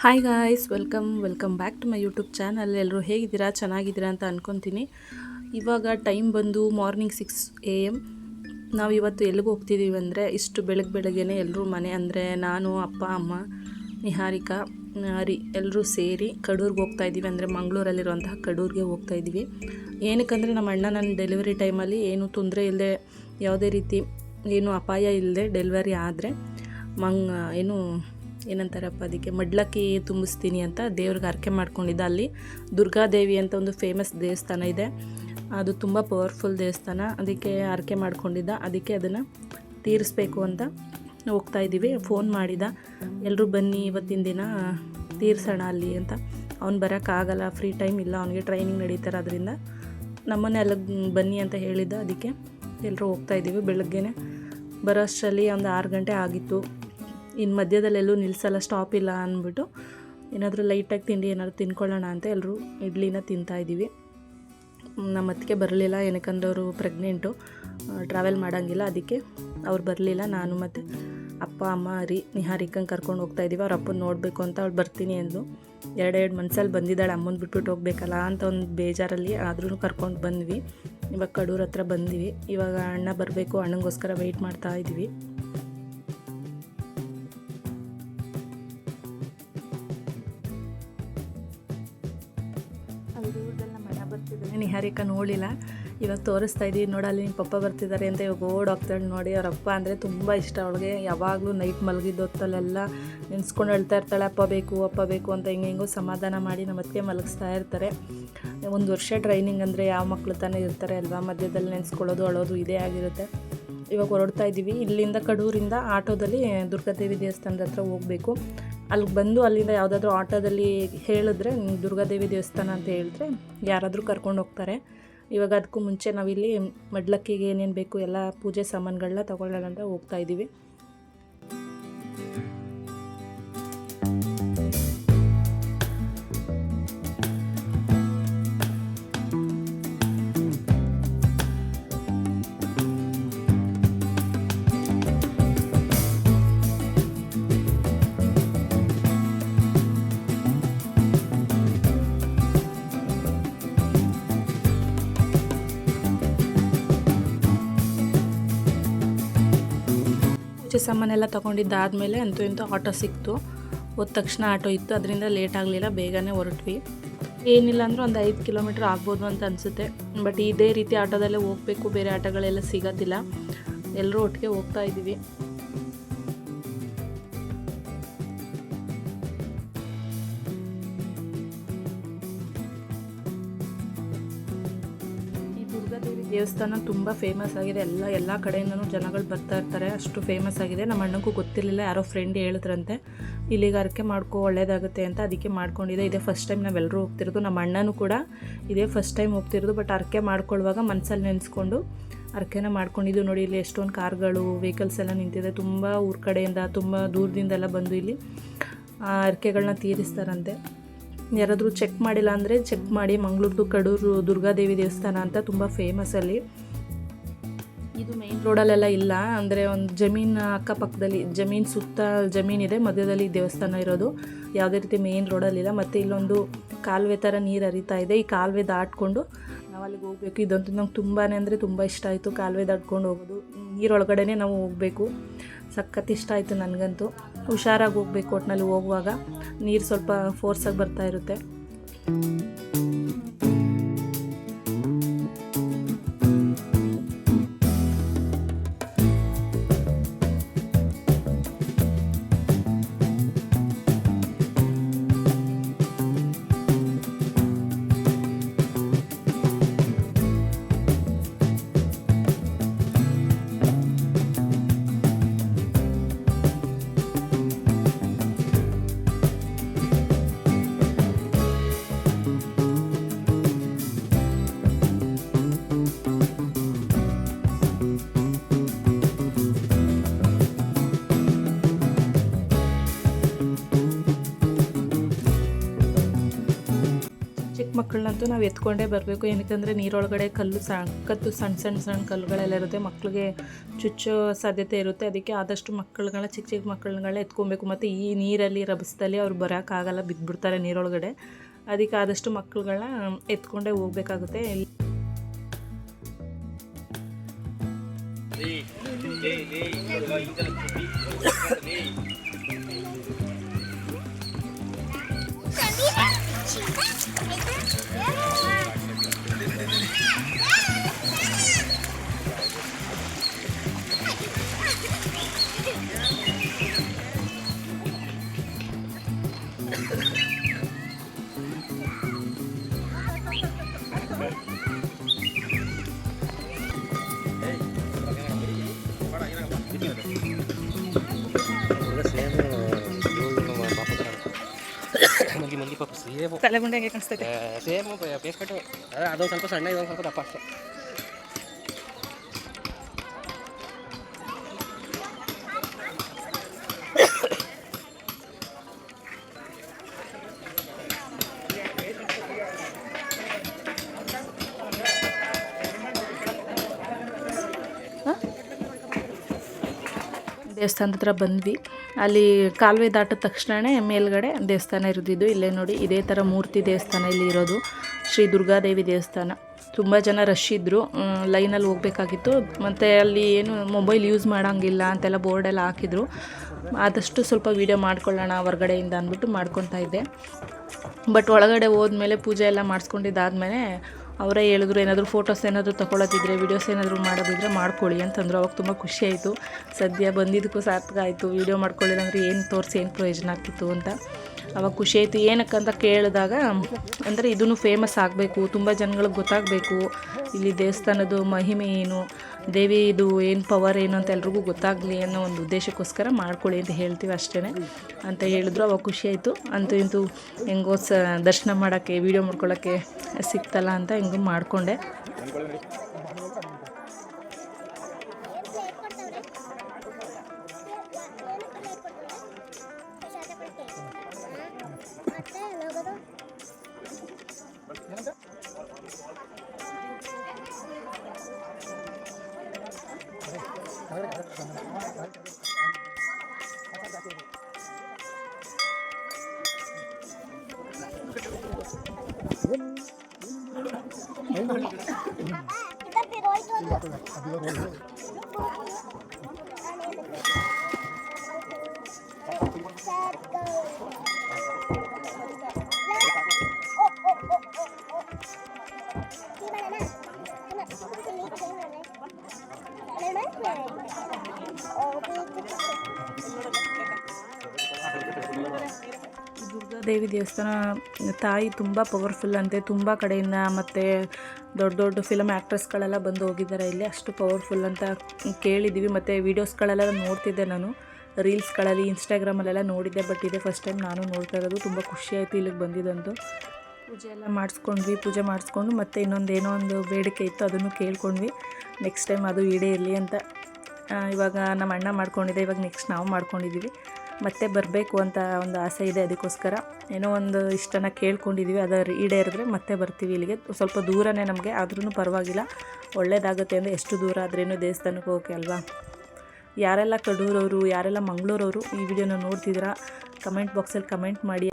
Hi guys welcome welcome back to my YouTube channel ಎಲ್ಲರೂ ಹೇಗಿದ್ದೀರಾ? ಚೆನ್ನಾಗಿದ್ದೀರಾ ಅಂತ ಅಂದ್ಕೊತೀನಿ ಇವಾಗ ಟೈಮ್ ಬಂದು ಮಾರ್ನಿಂಗ್ ಸಿಕ್ಸ್ ಎ ಎಂ ನಾವು ಇವತ್ತು ಎಲ್ಲಿಗೆ ಹೋಗ್ತಿದ್ದೀವಿ ಅಂದರೆ ಇಷ್ಟು ಬೆಳಗ್ಗೆ ಬೆಳಗ್ಗೆನೇ ಎಲ್ಲರೂ ಮನೆ ಅಂದರೆ ನಾನು, ಅಪ್ಪ, ಅಮ್ಮ, ನಿಹಾರಿಕಾ ಹರಿ ಎಲ್ಲರೂ ಸೇರಿ ಕಡೂರ್ಗೆ ಹೋಗ್ತಾ ಇದ್ದೀವಿ ಅಂದರೆ ಮಂಗಳೂರಲ್ಲಿರುವಂತಹ ಕಡೂರಿಗೆ ಹೋಗ್ತಾ ಇದ್ದೀವಿ ಏನಕ್ಕಂದರೆ ನಮ್ಮ ಅಣ್ಣ ನನ್ನ ಡೆಲಿವರಿ ಟೈಮಲ್ಲಿ ಏನು ತೊಂದರೆ ಇಲ್ಲದೆ ಯಾವುದೇ ರೀತಿ ಏನು ಅಪಾಯ ಇಲ್ಲದೆ ಡೆಲಿವರಿ ಆದರೆ ಮಂಗ್, ಏನು ಏನಂತಾರಪ್ಪ ಅದಕ್ಕೆ ಮಡ್ಲಕ್ಕಿ ತುಂಬಿಸ್ತೀನಿ ಅಂತ ದೇವ್ರಿಗೆ ಹರಕೆ ಮಾಡ್ಕೊಂಡಿದ್ದೆ. ಅಲ್ಲಿ ದುರ್ಗಾದೇವಿ ಅಂತ ಒಂದು ಫೇಮಸ್ ದೇವಸ್ಥಾನ ಇದೆ. ಅದು ತುಂಬ ಪವರ್ಫುಲ್ ದೇವಸ್ಥಾನ. ಅದಕ್ಕೆ ಹರಕೆ ಮಾಡ್ಕೊಂಡಿದ್ದ. ಅದಕ್ಕೆ ಅದನ್ನು ತೀರಿಸ್ಬೇಕು ಅಂತ ಹೋಗ್ತಾ ಇದ್ದೀವಿ ಫೋನ್ ಮಾಡಿದ. ಎಲ್ಲರೂ ಬನ್ನಿ, ಇವತ್ತಿನ ದಿನ ತೀರ್ಸೋಣ ಅಲ್ಲಿ ಅಂತ. ಅವ್ನು ಬರೋಕ್ಕಾಗಲ್ಲ ಫ್ರೀ ಟೈಮ್ ಇಲ್ಲ. ಅವನಿಗೆ ಟ್ರೈನಿಂಗ್ ನಡೀತಾರೆ ಅದರಿಂದ. ನಮ್ಮನ್ನೇ ಎಲ್ಲ ಬನ್ನಿ ಅಂತ ಹೇಳಿದ್ದ. ಅದಕ್ಕೆ ಎಲ್ಲರೂ ಹೋಗ್ತಾ ಇದ್ದೀವಿ ಬೆಳಗ್ಗೆನೆ. ಬರೋ ಅಷ್ಟರಲ್ಲಿ ಒಂದು ಆರು ಗಂಟೆ ಆಗಿತ್ತು. ಇನ್ನು ಮಧ್ಯದಲ್ಲೆಲ್ಲೂ ನಿಲ್ಲಿಸಲ್ಲ ಸ್ಟಾಪ್ ಇಲ್ಲ ಅಂದ್ಬಿಟ್ಟು ಏನಾದರೂ ಲೈಟಾಗಿ ತಿಂಡಿ ಏನಾದರೂ ತಿನ್ಕೊಳ್ಳೋಣ ಅಂತ ಎಲ್ಲರೂ ಇಡ್ಲಿನ ತಿಂತಾಯಿದ್ದೀವಿ ನಮ್ಮ ಅತ್ತಿಗೆ ಬರಲಿಲ್ಲ, ಏನಕ್ಕಂದ್ರೆ ಅವರು ಪ್ರೆಗ್ನೆಂಟು ಟ್ರಾವೆಲ್ ಮಾಡೋಂಗಿಲ್ಲ, ಅದಕ್ಕೆ ಅವ್ರು ಬರಲಿಲ್ಲ, ನಾನು ಮತ್ತು ಅಪ್ಪ, ಅಮ್ಮ, ಅರಿ ನಿಹಾರಿಕಂಗೆ ಕರ್ಕೊಂಡು ಹೋಗ್ತಾ ಇದ್ದೀವಿ ಅವ್ರ ಅಪ್ಪನ ನೋಡಬೇಕು ಅಂತ ಅವ್ಳು ಬರ್ತೀನಿ ಅಂದು ಎರಡೆರಡು ಮನ್ಸಲ್ಲಿ ಬಂದಿದ್ದಾಳೆ, ಅಮ್ಮನ ಬಿಟ್ಬಿಟ್ಟು ಹೋಗ್ಬೇಕಲ್ಲ ಅಂತ ಒಂದು ಬೇಜಾರಲ್ಲಿ ಆದ್ರೂ ಕರ್ಕೊಂಡು ಬಂದ್ವಿ. ಇವಾಗ ಕಡೂರ ಹತ್ರ ಬಂದ್ವಿ. ಇವಾಗ ಅಣ್ಣ ಬರಬೇಕು, ಅಣ್ಣಗೋಸ್ಕರ ವೆಯ್ಟ್ ಮಾಡ್ತಾ ಇದ್ದೀವಿ ನಿಹಾರಿಕ ನೋಡಿಲ್ಲ. ಇವಾಗ ತೋರಿಸ್ತಾ ಇದ್ದೀವಿ ನೋಡಲ್ಲಿ ನಿಮ್ಮ ಪಪ್ಪ ಬರ್ತಿದ್ದಾರೆ ಅಂತ ಇವಾಗ ಓಡೋಗ್ತಾಳೆ ನೋಡಿ. ಅವ್ರ ಅಪ್ಪ ಅಂದರೆ ತುಂಬ ಇಷ್ಟ ಅವಳಿಗೆ. ಯಾವಾಗಲೂ ನೈಟ್ ಮಲಗಿದ್ದು ಹೊತ್ತಲ್ಲೆಲ್ಲ ನೆನೆಸ್ಕೊಂಡು ಹೇಳ್ತಾ ಇರ್ತಾಳೆ, ಅಪ್ಪ ಬೇಕು ಅಪ್ಪ ಬೇಕು ಅಂತ ಹೆಂಗೋ ಸಮಾಧಾನ ಮಾಡಿ ನಮ್ಮ ಅತ್ತಿಗೆ ಮಲಗಿಸ್ತಾ ಇರ್ತಾರೆ. ಒಂದು ವರ್ಷ ಟ್ರೈನಿಂಗ್ ಅಂದರೆ ಯಾವ ಮಕ್ಕಳು ತಾನೇ ಇರ್ತಾರೆ ಅಲ್ವಾ? ಮಧ್ಯದಲ್ಲಿ ನೆನೆಸ್ಕೊಳ್ಳೋದು, ಅಳೋದು ಇದೇ ಆಗಿರುತ್ತೆ. ಇವಾಗ ಹೊರಡ್ತಾ ಇದ್ದೀವಿ ಇಲ್ಲಿಂದ ಕಡೂರಿಂದ ಆಟೋದಲ್ಲಿ ದುರ್ಗಾದೇವಿ ದೇವಸ್ಥಾನದ ಹತ್ರ ಹೋಗಬೇಕು. ಅಲ್ಲಿಗೆ ಬಂದು ಅಲ್ಲಿಂದ ಯಾವುದಾದ್ರೂ ಆಟೋದಲ್ಲಿ ಹೇಳಿದ್ರೆ ದುರ್ಗಾದೇವಿ ದೇವಸ್ಥಾನ ಅಂತ ಹೇಳಿದ್ರೆ ಯಾರಾದರೂ ಕರ್ಕೊಂಡು ಹೋಗ್ತಾರೆ. ಇವಾಗ ಅದಕ್ಕೂ ಮುಂಚೆ ನಾವಿಲ್ಲಿ ಮಡ್ಲಕ್ಕಿಗೆ ಏನೇನು ಬೇಕು ಎಲ್ಲ ಪೂಜೆ ಸಾಮಾನುಗಳನ್ನ ತೊಗೊಳ್ಳೋಣ ಅಂತ ಹೋಗ್ತಾ ಪೂಜೆ ಸಾಮಾನೆಲ್ಲ ತೊಗೊಂಡಿದ್ದಾದಮೇಲೆ ಅಂತೂ ಇಂತೂ ಆಟೋ ಸಿಕ್ತು. ಹೋದ ತಕ್ಷಣ ಆಟೋ ಇತ್ತು, ಅದರಿಂದ ಲೇಟ್ ಆಗಲಿಲ್ಲ, ಬೇಗನೆ ಹೊರಟ್ವಿ. ಏನಿಲ್ಲ ಅಂದರೂ ಒಂದು ಐದು ಕಿಲೋಮೀಟ್ರ್ ಆಗ್ಬೋದು ಅಂತ ಅನಿಸುತ್ತೆ. ಬಟ್ ಇದೇ ರೀತಿ ಆಟೋದಲ್ಲೇ ಹೋಗಬೇಕು, ಬೇರೆ ಆಟೋಗಳೆಲ್ಲ ಸಿಗೋದಿಲ್ಲ. ಎಲ್ಲರೂ ಒಟ್ಟಿಗೆ ಹೋಗ್ತಾ ಇದ್ದೀವಿ. ದುರ್ಗಾದೇವಿ ದೇವಸ್ಥಾನ ತುಂಬ ಫೇಮಸ್ ಆಗಿದೆ. ಎಲ್ಲ ಎಲ್ಲ ಕಡೆಯಿಂದನೂ ಜನಗಳು ಬರ್ತಾ ಇರ್ತಾರೆ. ಅಷ್ಟು ಫೇಮಸ್ ಆಗಿದೆ. ನಮ್ಮ ಅಣ್ಣಕ್ಕೂ ಗೊತ್ತಿರಲಿಲ್ಲ. ಯಾರೋ ಫ್ರೆಂಡ್ ಹೇಳಿದ್ರಂತೆ. ಇಲ್ಲಿಗೆ ಅರಕೆ ಮಾಡ್ಕೊ, ಒಳ್ಳೇದಾಗುತ್ತೆ ಅಂತ ಅದಕ್ಕೆ ಮಾಡ್ಕೊಂಡಿದೆ. ಇದೇ ಫಸ್ಟ್ ಟೈಮ್ ನಾವೆಲ್ಲರೂ ಹೋಗ್ತಿರೋದು. ನಮ್ಮ ಅಣ್ಣನೂ ಕೂಡ ಇದೇ ಫಸ್ಟ್ ಟೈಮ್ ಹೋಗ್ತಿರೋದು. ಬಟ್ ಅರಕೆ ಮಾಡ್ಕೊಳ್ಳುವಾಗ ಮನಸ್ಸಲ್ಲಿ ನೆನೆಸ್ಕೊಂಡು ಅರಕೆನ ಮಾಡ್ಕೊಂಡಿದ್ದು ನೋಡಿ. ಇಲ್ಲಿ ಎಷ್ಟೊಂದು ಕಾರ್ಗಳು ವೆಹಿಕಲ್ಸ್ ಎಲ್ಲ ನಿಂತಿದೆ. ತುಂಬ ಊರ ಕಡೆಯಿಂದ, ತುಂಬ ದೂರದಿಂದೆಲ್ಲ ಬಂದು ಇಲ್ಲಿ ಆ ಅರಕೆಗಳನ್ನ ತೀರಿಸ್ತಾರಂತೆ. ಯಾರಾದರೂ ಚೆಕ್ ಮಾಡಿಲ್ಲ ಅಂದರೆ ಚೆಕ್ ಮಾಡಿ ಮಂಗಳೂರು ಕಡೂರು ದುರ್ಗಾದೇವಿ ದೇವಸ್ಥಾನ ಅಂತ ತುಂಬ ಫೇಮಸ್ ಅಲ್ಲಿ. ಇದು ಮೇನ್ ರೋಡಲ್ಲೆಲ್ಲ ಇಲ್ಲ. ಅಂದರೆ ಒಂದು ಜಮೀನು ಅಕ್ಕಪಕ್ಕದಲ್ಲಿ, ಜಮೀನು ಸುತ್ತ ಜಮೀನಿದೆ ಮಧ್ಯದಲ್ಲಿ ದೇವಸ್ಥಾನ ಇರೋದು. ಯಾವುದೇ ರೀತಿ ಮೇನ್ ರೋಡಲ್ಲಿಲ್ಲ ಮತ್ತು ಇಲ್ಲೊಂದು ಕಾಲುವೆ ಥರ ನೀರು ಹರಿತಾ ಇದೆ. ಈ ಕಾಲುವೆ ದಾಟ್ಕೊಂಡು ನಾವು ಅಲ್ಲಿಗೆ ಹೋಗಬೇಕು. ಇದಂತೂ ನಂಗೆ ತುಂಬಾ ಅಂದರೆ ತುಂಬ ಇಷ್ಟ ಆಯಿತು ಕಾಲುವೆ ದಾಟ್ಕೊಂಡು ಹೋಗೋದು. ನೀರೊಳಗಡೆ ನಾವು ಹೋಗಬೇಕು. ಸಖತ್ ಇಷ್ಟ ಆಯಿತು ನನಗಂತೂ. ಹುಷಾರಾಗಿ ಹೋಗ್ಬೇಕು ಒಟ್ಟಿನಲ್ಲಿ ಹೋಗುವಾಗ ನೀರು ಸ್ವಲ್ಪ ಫೋರ್ಸಾಗಿ ಬರ್ತಾ ಇರುತ್ತೆ. ಮಕ್ಕಳನ್ನಂತೂ ನಾವು ಎತ್ಕೊಂಡೇ ಬರಬೇಕು ಏನಕ್ಕಂದರೆ ನೀರೊಳಗಡೆ ಕಲ್ಲು ಸಣ್ಕತ್ತು ಸಣ್ಣ ಸಣ್ಣ ಸಣ್ಣ ಕಲ್ಲುಗಳೆಲ್ಲ ಇರುತ್ತೆ ಮಕ್ಕಳಿಗೆ ಚುಚ್ಚೋ ಸಾಧ್ಯತೆ ಇರುತ್ತೆ ಅದಕ್ಕೆ ಆದಷ್ಟು ಮಕ್ಕಳುಗಳ ಚಿಕ್ಕ ಚಿಕ್ಕ ಮಕ್ಕಳುಗಳನ್ನ ಎತ್ಕೊಬೇಕು ಮತ್ತು ಈ ನೀರಲ್ಲಿ ರಭಸದಲ್ಲಿ ಅವ್ರು ಬರೋಕ್ಕಾಗಲ್ಲ ಬಿದ್ದುಬಿಡ್ತಾರೆ ನೀರೊಳಗಡೆ ಅದಕ್ಕೆ ಆದಷ್ಟು ಮಕ್ಕಳುಗಳನ್ನ ಎತ್ಕೊಂಡೇ ಹೋಗ್ಬೇಕಾಗುತ್ತೆ ಸೇಮ್. ತಲೆಗುಂಡೆ ಹೆಂಗೆ ಕಾಣಿಸ್ತೈತೆ? ಸೇಮ್ ಪೇಸ್ ಕಟ್ಟು ಅದೇ ಅದೊಂದು ಸ್ವಲ್ಪ ಸಣ್ಣ ಇದೊಂದು ಸ್ವಲ್ಪ ದಪ್ಪ ಅಷ್ಟೇ. ದೇವಸ್ಥಾನದ ಹತ್ರ ಬಂದ್ವಿ. ಅಲ್ಲಿ ಕಾಲುವೆ ದಾಟಿದ ತಕ್ಷಣವೇ ಮೇಲ್ಗಡೆ ದೇವಸ್ಥಾನ ಇರೋದಿದ್ದು, ಇಲ್ಲೇ ನೋಡಿ ಇದೇ ಥರ ಮೂರ್ತಿ ದೇವಸ್ಥಾನ ಇಲ್ಲಿ ಇರೋದು. ಶ್ರೀ ದುರ್ಗಾದೇವಿ ದೇವಸ್ಥಾನ. ತುಂಬ ಜನ ರಶ್ ಇದ್ದರು ಲೈನಲ್ಲಿ ಹೋಗಬೇಕಾಗಿತ್ತು. ಮತ್ತು ಅಲ್ಲಿ ಏನು ಮೊಬೈಲ್ ಯೂಸ್ ಮಾಡೋಂಗಿಲ್ಲ ಅಂತೆಲ್ಲ ಬೋರ್ಡೆಲ್ಲ ಹಾಕಿದ್ರು. ಆದಷ್ಟು ಸ್ವಲ್ಪ ವೀಡಿಯೋ ಮಾಡ್ಕೊಳ್ಳೋಣ ಹೊರಗಡೆಯಿಂದ ಅಂದ್ಬಿಟ್ಟು ಮಾಡ್ಕೊತಾ ಇದ್ದೆ. ಬಟ್ ಒಳಗಡೆ ಹೋದ್ಮೇಲೆ ಪೂಜೆ ಎಲ್ಲ ಮಾಡಿಸ್ಕೊಂಡಿದ್ದಾದ್ಮೇಲೆ ಅವರೇ ಹೇಳಿದ್ರು, ಏನಾದರೂ ಫೋಟೋಸ್ ಏನಾದರೂ ತೊಗೊಳೋದಿದ್ರೆ ವೀಡಿಯೋಸ್ ಏನಾದರೂ ಮಾಡೋದಿದ್ರೆ ಮಾಡ್ಕೊಳ್ಳಿ ಅಂತಂದ್ರು. ಅವಾಗ ತುಂಬ ಖುಷಿ ಆಯಿತು. ಸದ್ಯ ಬಂದಿದ್ದಕ್ಕೂ ಸಾರ್ಥಕ ಆಯಿತು. ವೀಡಿಯೋ ಮಾಡ್ಕೊಳ್ಳಿಲ್ಲ ಅಂದರೆ ಏನು ತೋರಿಸಿ, ಏನು ಪ್ರಯೋಜನ ಆಗ್ತಿತ್ತು ಅಂತ. ಅವಾಗ ಖುಷಿ ಆಯಿತು. ಏನಕ್ಕಂತ ಕೇಳಿದಾಗ, ಅಂದರೆ ಇದೂ ಫೇಮಸ್ ಆಗಬೇಕು. ತುಂಬ ಜನಗಳಿಗೆ ಗೊತ್ತಾಗಬೇಕು. ಇಲ್ಲಿ ದೇವಸ್ಥಾನದ ಮಹಿಮೆ ಏನು? ದೇವಿದು ಏನು ಪವರ್ ಏನು ಅಂತ ಎಲ್ರಿಗೂ ಗೊತ್ತಾಗಲಿ ಅನ್ನೋ ಒಂದು ಉದ್ದೇಶಕ್ಕೋಸ್ಕರ ಮಾಡ್ಕೊಳ್ಳಿ ಅಂತ ಹೇಳ್ತೀವಿ ಅಷ್ಟೇ ಅಂತ ಹೇಳಿದ್ರು, ಅವಾಗ ಖುಷಿ ಆಯಿತು. ಅಂತೂ ಇಂತೂ ಹೆಂಗೋ ಸ, ದರ್ಶನ ಮಾಡೋಕ್ಕೆ ವೀಡಿಯೋ ಮಾಡ್ಕೊಳ್ಳೋಕ್ಕೆ ಸಿಕ್ತಲ್ಲ ಅಂತ ಹೆಂಗೂ ಮಾಡಿಕೊಂಡೆ. ದುರ್ಗಾದೇವಿ ದೇವಸ್ಥಾನ ತಾಯಿ ತುಂಬ ಪವರ್ಫುಲ್ ಅಂತೆ ತುಂಬ ಕಡೆಯಿಂದ ಮತ್ತು ದೊಡ್ಡ ದೊಡ್ಡ ಫಿಲಮ್ ಆ್ಯಕ್ಟ್ರೆಸ್ಗಳೆಲ್ಲ ಬಂದು ಹೋಗಿದ್ದಾರೆ ಇಲ್ಲಿ. ಅಷ್ಟು ಪವರ್ಫುಲ್ ಅಂತ ಕೇಳಿದ್ದೀವಿ ಮತ್ತು ವೀಡಿಯೋಸ್ಗಳೆಲ್ಲ ನೋಡ್ತಿದ್ದೆ ನಾನು. ರೀಲ್ಸ್ಗಳಲ್ಲಿ ಇನ್ಸ್ಟಾಗ್ರಾಮಲ್ಲೆಲ್ಲ ನೋಡಿದ್ದೆ. ಬಟ್ ಇದೇ ಫಸ್ಟ್ ಟೈಮ್ ನಾನು ನೋಡ್ತಾ ಇರೋದು. ತುಂಬ ಖುಷಿ ಆಯಿತು ಇಲ್ಲಿಗೆ ಬಂದಿದ್ದಂತು ಪೂಜೆ ಎಲ್ಲ ಮಾಡಿಸ್ಕೊಂಡ್ವಿ. ಪೂಜೆ ಮಾಡಿಸ್ಕೊಂಡು ಮತ್ತು ಇನ್ನೊಂದು ಏನೋ ಒಂದು ಬೇಡಿಕೆ ಇತ್ತು. ಅದನ್ನು ಕೇಳ್ಕೊಂಡ್ವಿ. ನೆಕ್ಸ್ಟ್ ಟೈಮ್ ಅದು ಈಡೇ ಇರಲಿ ಅಂತ ಇವಾಗ ನಮ್ಮ ಅಣ್ಣ ಮಾಡ್ಕೊಂಡಿದ್ದೆ. ಇವಾಗ ನೆಕ್ಸ್ಟ್ ನಾವು ಮಾಡ್ಕೊಂಡಿದ್ದೀವಿ. ಮತ್ತೆ ಬರಬೇಕು ಅಂತ ಒಂದು ಆಸೆ ಇದೆ ಅದಕ್ಕೋಸ್ಕರ. ಏನೋ ಒಂದು ಇಷ್ಟನ ಕೇಳ್ಕೊಂಡಿದ್ದೀವಿ ಅದು ಈಡೇರಿದ್ರೆ ಮತ್ತೆ ಬರ್ತೀವಿ ಇಲ್ಲಿಗೆ. ಸ್ವಲ್ಪ ದೂರನೇ ನಮಗೆ ಆದ್ರೂ ಪರವಾಗಿಲ್ಲ. ಒಳ್ಳೇದಾಗುತ್ತೆ ಅಂದರೆ ಎಷ್ಟು ದೂರ ಆದ್ರೇನು ದೇವಸ್ಥಾನಕ್ಕೆ ಹೋಗೋಕೆ ಅಲ್ವಾ? ಯಾರೆಲ್ಲ ಕಡೂರವರು, ಯಾರೆಲ್ಲ ಮಂಗಳೂರವರು ಈ ವಿಡಿಯೋನ ನೋಡ್ತಿದ್ದೀರಾ, ಕಮೆಂಟ್ ಬಾಕ್ಸಲ್ಲಿ ಕಮೆಂಟ್ ಮಾಡಿ.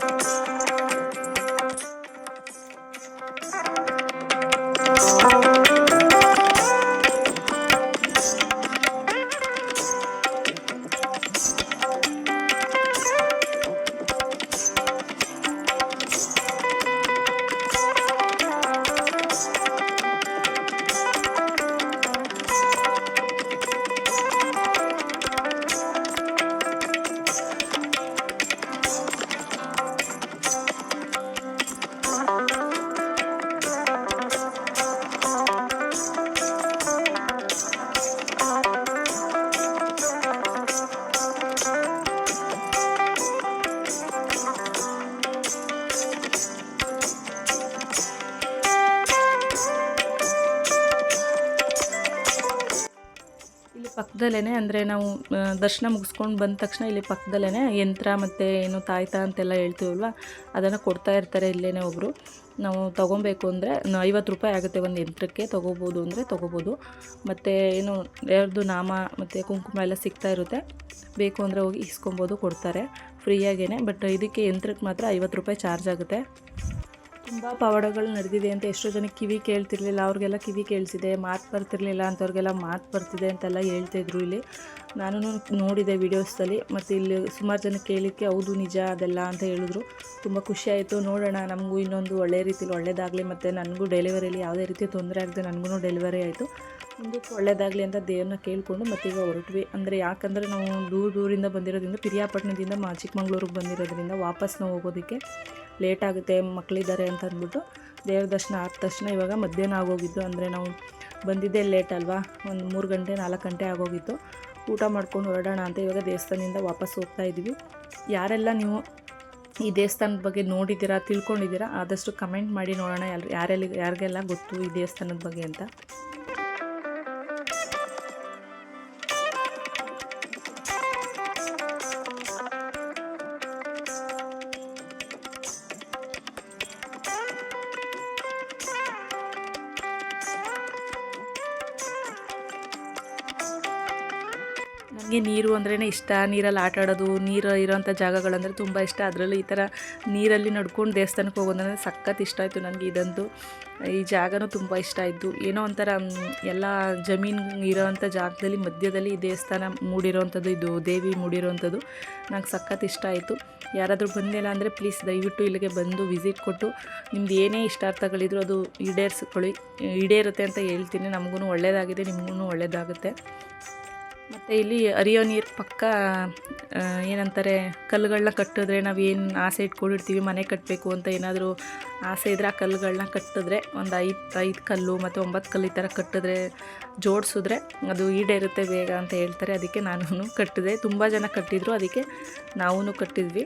ಪಕ್ಕದಲ್ಲೇ ಅಂದರೆ ನಾವು ದರ್ಶನ ಮುಗಿಸ್ಕೊಂಡು ಬಂದ ತಕ್ಷಣ ಇಲ್ಲಿ ಪಕ್ಕದಲ್ಲೇ ಯಂತ್ರ ಮತ್ತು ಏನು ತಾಯ್ತ ಅಂತೆಲ್ಲ ಹೇಳ್ತೀವಲ್ವ, ಅದನ್ನು ಕೊಡ್ತಾ ಇರ್ತಾರೆ ಇಲ್ಲೇ ಒಬ್ಬರು ನಾವು ತೊಗೊಬೇಕು ಅಂದರೆ ಐವತ್ತು ರೂಪಾಯಿ ಆಗುತ್ತೆ ಒಂದು ಯಂತ್ರಕ್ಕೆ, ತೊಗೋಬೋದು ಅಂದರೆ ತೊಗೋಬೋದು. ಮತ್ತು ಏನು, ಯಾರ್ದು ನಾಮ ಮತ್ತು ಕುಂಕುಮ ಎಲ್ಲ ಸಿಗ್ತಾ ಇರುತ್ತೆ, ಬೇಕು ಅಂದರೆ ಹೋಗಿ ಇಸ್ಕೊಬೋದು, ಕೊಡ್ತಾರೆ ಫ್ರೀಯಾಗೇ ಬಟ್ ಇದಕ್ಕೆ ಯಂತ್ರಕ್ಕೆ ಮಾತ್ರ ಐವತ್ತು ರೂಪಾಯಿ ಚಾರ್ಜ್ ಆಗುತ್ತೆ. ತುಂಬ ಪವಾಡಗಳು ನಡೆದಿದೆ ಅಂತ ಎಷ್ಟೋ ಜನ ಕಿವಿ ಕೇಳ್ತಿರ್ಲಿಲ್ಲ, ಅವ್ರಿಗೆಲ್ಲ ಕಿವಿ ಕೇಳಿಸಿದೆ, ಮಾತು ಬರ್ತಿರ್ಲಿಲ್ಲ ಅಂಥವ್ರಿಗೆಲ್ಲ ಮಾತು ಬರ್ತಿದೆ ಅಂತೆಲ್ಲ ಹೇಳ್ತಾಯಿದ್ರು ಇಲ್ಲಿ. ನಾನು ನೋಡಿದೆ ವೀಡಿಯೋಸ್ದಲ್ಲಿ ಮತ್ತು ಇಲ್ಲಿ ಸುಮಾರು ಜನ ಕೇಳಿಕ್ಕೆ ಹೌದು, ನಿಜ, ಅದೆಲ್ಲ ಅಂತ ಹೇಳಿದ್ರು. ತುಂಬ ಖುಷಿ ಆಯಿತು. ನೋಡೋಣ, ನಮಗೂ ಇನ್ನೊಂದು ಒಳ್ಳೆಯ ರೀತಿಲಿ ಒಳ್ಳೇದಾಗಲಿ, ಮತ್ತು ನನಗೂ ಡೆಲಿವರಿಯಲ್ಲಿ ಯಾವುದೇ ರೀತಿ ತೊಂದರೆ ಆಗದೆ ನನಗೂ ಡೆಲಿವರಿ ಆಯಿತು. ಮುಂದಕ್ಕೆ ಒಳ್ಳೇದಾಗಲಿ ಅಂತ ದೇವ್ರನ್ನ ಕೇಳಿಕೊಂಡು ಮತ್ತೀಗ ಹೊರಟ್ವಿ. ಅಂದರೆ ಯಾಕಂದರೆ ನಾವು ದೂರ ದೂರಿಂದ ಬಂದಿರೋದ್ರಿಂದ, ಪಿರಿಯಾಪಟ್ಟಣದಿಂದ ಮಾ ಚಿಕ್ಕಮಂಗ್ಳೂರಿಗೆ ಬಂದಿರೋದ್ರಿಂದ ವಾಪಸ್ ನಾವು ಹೋಗೋದಕ್ಕೆ ಲೇಟ್ ಆಗುತ್ತೆ ಮಕ್ಕಳಿದ್ದಾರೆ ಅಂತ ಅಂದ್ಬಿಟ್ಟು ದೇವ್ರ ದರ್ಶನ ಆದ ತಕ್ಷಣ ಇವಾಗ ಮಧ್ಯಾಹ್ನ ಆಗೋಗಿದ್ದು ಅಂದರೆ ನಾವು ಬಂದಿದ್ದೇ ಲೇಟ್ ಅಲ್ವಾ? ಒಂದು ಮೂರು ಗಂಟೆ, ನಾಲ್ಕು ಗಂಟೆ ಆಗೋಗಿತ್ತು. ಊಟ ಮಾಡ್ಕೊಂಡು ಹೊರಡೋಣ ಅಂತ ಇವಾಗ ದೇವಸ್ಥಾನದಿಂದ ವಾಪಸ್ ಹೋಗ್ತಾ ಇದ್ದೀವಿ ಯಾರೆಲ್ಲ ನೀವು ಈ ದೇವಸ್ಥಾನದ ಬಗ್ಗೆ ನೋಡಿದ್ದೀರಾ, ತಿಳ್ಕೊಂಡಿದ್ದೀರಾ, ಆದಷ್ಟು ಕಮೆಂಟ್ ಮಾಡಿ ನೋಡೋಣ. ಯಾರು, ಯಾರೆಲ್ಲ, ಯಾರಿಗೆಲ್ಲ ಗೊತ್ತು ಈ ದೇವಸ್ಥಾನದ ಬಗ್ಗೆ ಅಂತ? ಅಂದ್ರೇ ಇಷ್ಟ. ನೀರಲ್ಲಿ ಆಟ ಆಡೋದು, ನೀರು ಇರೋಂಥ ಜಾಗಗಳಂದರೆ ತುಂಬ ಇಷ್ಟ. ಅದರಲ್ಲೂ ಈ ಥರ ನೀರಲ್ಲಿ ನಡ್ಕೊಂಡು ದೇವಸ್ಥಾನಕ್ಕೆ ಹೋಗೋದಂದ್ರೆ ಸಖತ್ ಇಷ್ಟ ಆಯಿತು ನನಗೆ ಇದಂತೂ. ಈ ಜಾಗನೂ ತುಂಬ ಇಷ್ಟ ಆಯಿತು. ಏನೋ ಒಂಥರ ಎಲ್ಲ ಜಮೀನು ಇರೋವಂಥ ಜಾಗದಲ್ಲಿ ಮಧ್ಯದಲ್ಲಿ ಈ ದೇವಸ್ಥಾನ ಮೂಡಿರೋವಂಥದ್ದು ಇದು ದೇವಿ ಮೂಡಿರೋವಂಥದ್ದು ನಂಗೆ ಸಖತ್ ಇಷ್ಟ ಆಯಿತು. ಯಾರಾದರೂ ಬಂದಿಲ್ಲ ಅಂದರೆ ಪ್ಲೀಸ್ ದಯವಿಟ್ಟು ಇಲ್ಲಿಗೆ ಬಂದು ವಿಸಿಟ್ ಕೊಟ್ಟು ನಿಮ್ದು ಏನೇ ಇಷ್ಟಾರ್ಥಗಳಿದ್ರು ಅದು ಈಡೇರಿಸ್ಕೊಳ್ಳಿ. ಈಡೇರುತ್ತೆ ಅಂತ ಹೇಳ್ತೀನಿ. ನಮಗೂ ಒಳ್ಳೆಯದಾಗಿದೆ ನಿಮಗೂ ಒಳ್ಳೆಯದಾಗುತ್ತೆ ಮತ್ತು ಇಲ್ಲಿ ಅರಿಯೋ ನೀರು ಪಕ್ಕ ಏನಂತಾರೆ ಕಲ್ಲುಗಳನ್ನ ಕಟ್ಟಿದ್ರೆ ನಾವು ಏನು ಆಸೆ ಇಟ್ಕೊಂಡಿರ್ತೀವಿ, ಮನೆ ಕಟ್ಟಬೇಕು ಅಂತ ಏನಾದರೂ ಆಸೆ ಇದ್ದರೆ ಆ ಕಲ್ಲುಗಳನ್ನ ಕಟ್ಟಿದ್ರೆ ಒಂದು ಐದು ಐದು ಕಲ್ಲು ಮತ್ತು ಒಂಬತ್ತು ಕಲ್ಲು ಈ ಥರ ಕಟ್ಟಿದ್ರೆ ಜೋಡಿಸಿದ್ರೆ ಅದು ಈಡೇರುತ್ತೆ ಬೇಗ ಅಂತ ಹೇಳ್ತಾರೆ. ಅದಕ್ಕೆ ನಾನು ಕಟ್ಟಿದೆ. ತುಂಬ ಜನ ಕಟ್ಟಿದ್ರು, ಅದಕ್ಕೆ ನಾವೂ ಕಟ್ಟಿದ್ವಿ.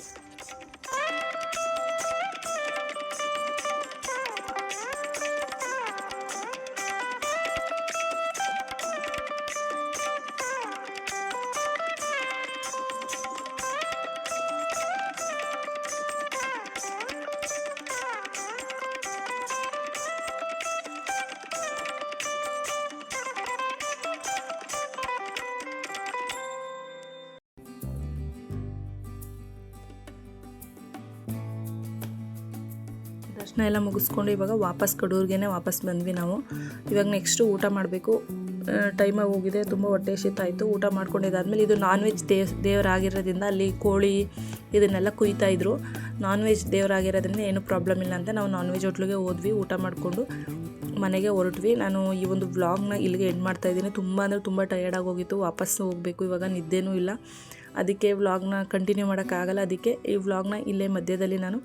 ದರ್ಶನ ಎಲ್ಲ ಮುಗಿಸ್ಕೊಂಡು ಇವಾಗ ವಾಪಸ್ ಕಡೂರ್ಗೆ ವಾಪಸ್ ಬಂದ್ವಿ ನಾವು. ಇವಾಗ ನೆಕ್ಸ್ಟು ಊಟ ಮಾಡಬೇಕು. ಟೈಮಾಗಿ ಹೋಗಿದೆ, ತುಂಬ ಹೊಟ್ಟೆ ಆಯಿತು ಊಟ ಮಾಡ್ಕೊಂಡಿದ್ದಾದ್ಮೇಲೆ ಇದು ನಾನ್ ವೆಜ್ ದೇವ್ ದೇವರಾಗಿರೋದ್ರಿಂದ ಅಲ್ಲಿ ಕೋಳಿ ಇದನ್ನೆಲ್ಲ ಕುಯ್ತಾ ಇದ್ರು. ನಾನ್ ವೆಜ್ ದೇವರಾಗಿರೋದ್ರಿಂದ ಏನೂ ಪ್ರಾಬ್ಲಮ್ ಇಲ್ಲ ಅಂತ ನಾವು ನಾನ್ ವೆಜ್ ಹೋಟ್ಲಿಗೆ ಹೋದ್ವಿ, ಊಟ ಮಾಡಿಕೊಂಡು ಮನೆಗೆ ಹೊರಟ್ವಿ. ನಾನು ಈ ಒಂದು ವ್ಲಾಗ್ನ ಇಲ್ಲಿಗೆ ಎಂಡ್ ಮಾಡ್ತಾ ಇದ್ದೀನಿ. ತುಂಬ ಅಂದರೆ ತುಂಬ ಟಯರ್ಡಾಗಿ ಹೋಗಿತ್ತು. ವಾಪಸ್ ಹೋಗಬೇಕು, ಇವಾಗ ನಿದ್ದೆನೂ ಇಲ್ಲ. ಅದಕ್ಕೆ ವ್ಲಾಗ್ನ ಕಂಟಿನ್ಯೂ ಮಾಡೋಕ್ಕಾಗಲ್ಲ ಅದಕ್ಕೆ ಈ ವ್ಲಾಗ್ನ ಇಲ್ಲೇ ಮಧ್ಯದಲ್ಲಿ ನಾನು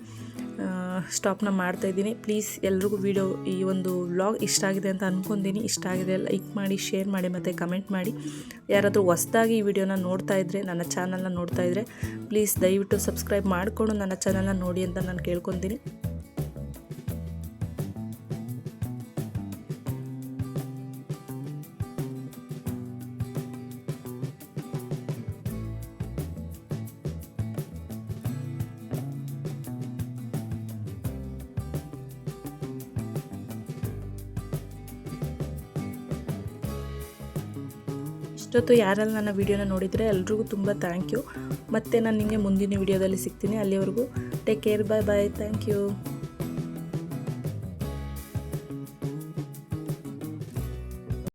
ಸ್ಟಾಪ್ನ ಮಾಡ್ತಾಯಿದ್ದೀನಿ ಪ್ಲೀಸ್ ಎಲ್ರಿಗೂ ವಿಡಿಯೋ ಈ ಒಂದು ವ್ಲಾಗ್ ಇಷ್ಟ ಆಗಿದೆ ಅಂತ ಅಂದ್ಕೊಂಡಿನಿ ಇಷ್ಟ ಆಗಿದೆ, ಲೈಕ್ ಮಾಡಿ, ಶೇರ್ ಮಾಡಿ ಮತ್ತು ಕಮೆಂಟ್ ಮಾಡಿ. ಯಾರಾದರೂ ಹೊಸ್ದಾಗಿ ಈ ವಿಡಿಯೋನ ನೋಡ್ತಾ ಇದ್ದರೆ ನನ್ನ ಚಾನಲ್ನ ನೋಡ್ತಾ ಇದ್ದರೆ ಪ್ಲೀಸ್ ದಯವಿಟ್ಟು ಸಬ್ಸ್ಕ್ರೈಬ್ ಮಾಡಿಕೊಂಡು ನನ್ನ ಚಾನಲ್ನ ನೋಡಿ ಅಂತ ನಾನು ಕೇಳ್ಕೊತೀನಿ ಇಷ್ಟೊತ್ತು ಯಾರೆಲ್ಲ ನನ್ನ ವೀಡಿಯೋನ ನೋಡಿದರೆ ಎಲ್ರಿಗೂ ತುಂಬ ಥ್ಯಾಂಕ್ ಯು ಮತ್ತು ನಾನು ನಿಮಗೆ ಮುಂದಿನ ವೀಡಿಯೋದಲ್ಲಿ ಸಿಗ್ತೀನಿ. ಅಲ್ಲಿವರೆಗೂ take care bye bye thank you